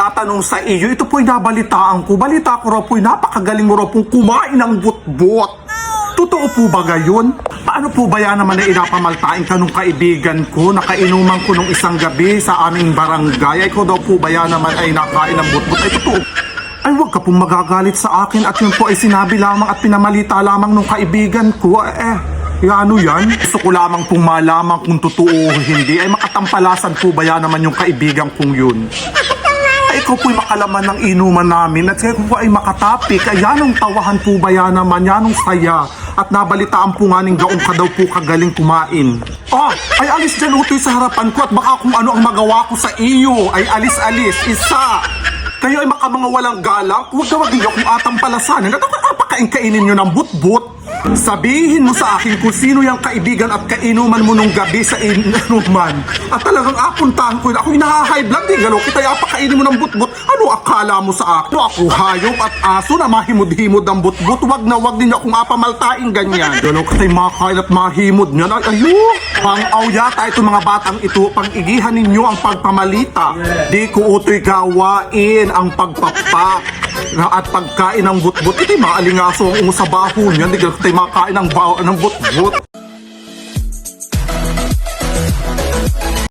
atanong sa iyo, ito po'y nabalitaan ko. Balita ko raw po'y napakagaling mo raw pong kumain ng butbot. Totoo po ba gayon? Paano po ba yan naman na inapamaltain ka nung kaibigan ko? Nakainuman ko nung isang gabi sa aming barangay. Ay ko daw po ba yan naman ay nakain ng butbot? Ay totoo. Ay huwag ka pong magagalit sa akin at yun po ay sinabi lamang at pinamalita lamang nung kaibigan ko. Eh, eh ano yan? Gusto ko lamang pong malaman kung totoo o hindi. Ay makatampalasan po ba yan naman yung kaibigan kong yun? Ay, ikaw po'y makalaman ng inuman namin at ikaw po ay makatapik. Ay, yan ang tawahan po ba yan naman? Yan ang saya. At nabalitaan po nga ning gaong ka daw po kagaling kumain. Ah, ay alis dyan utoy sa harapan ko at baka kung ano ang magawa ko sa iyo. Ay alis-alis, isa. Kayo ay makamanga walang galang. Huwag na wag niyo akong atampalasanan at ako apakain-kainin niyo ng butbut. Sabihin mo sa akin kung sino yung kaibigan at kainuman mo nung gabi sa inuman. At talagang apuntahan ko yun. Ako high blood, di galo. Kita apakainin mo ng butbut. Ano akala mo sa akin? Ano ako hayop at aso na mahimod-himod ng butbut? Wag na wag ninyo akong apamaltain ganyan. Galo kita'y makain at mahimod niyan. Ay, ayo! Pang-aw yata itong mga batang ito. Pang-igihan ninyo ang pagpamalita. Di ko uto'y gawain ang pagpapak na at pagkain ng butbut. Ito'y maalingaso ang ungo sa baho niyan. Di galo kita'y makain ng, ng butbut.